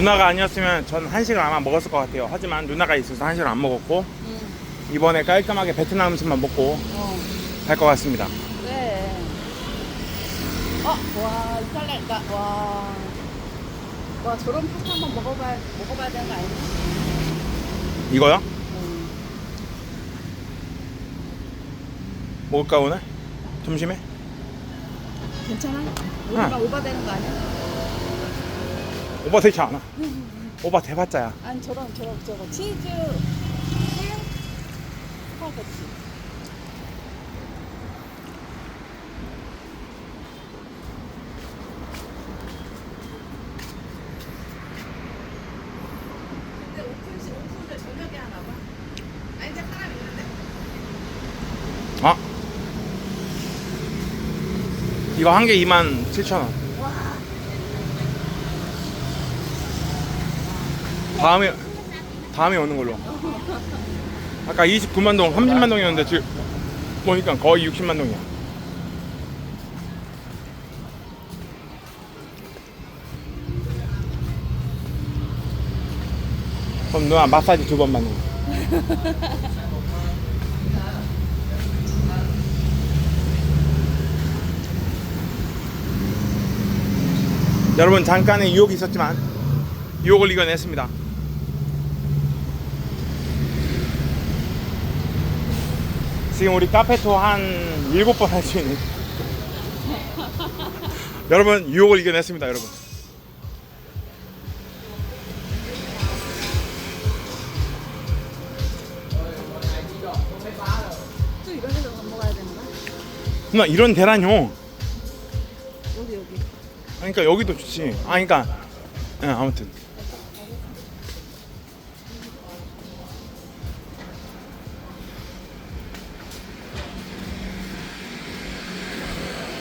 누나가 아니었으면 전 한식을 아마 먹었을 것 같아요. 하지만 누나가 있어서 한식을 안 먹었고 응. 이번에 깔끔하게 베트남 음식만 먹고 어. 갈 것 같습니다. 그래. 어, 와, 이탈리아, 나, 와. 와, 저런 파스타 한번 먹어봐야, 먹어봐야 되는 거 아니야? 이거요? 응. 먹을까 오늘? 점심에? 괜찮아? 우리가 응. 오바되는 거 아니야? 오바 되지 않아. 오바 대봤자야. 아니, 저런, 저런, 저거. 치즈, 햄, 스파게티. 근데 오픈시, 오픈을 저녁에 하나 봐. 아니, 이제 사람 있는데? 아 이거 한 개 2만 7천 원. 다음에 다음에 오는 걸로. 아까 29만 동, 30만 동이었는데 지금 보니까 거의 60만 동이야. 그럼 누나 마사지 두번 받는 거. 여러분 잠깐의 유혹이 있었지만 유혹을 이겨냈습니다. 지금 우리 카페 투어 한 일곱 번할 수 있는. 여러분 유혹을 이겨냈습니다 여러분. 또 이런 데서 밥 먹어야 되는 거야? 누나 이런 대란요 여기, 여기. 그러니까 여기도 좋지. 아 그러니까 예, 아무튼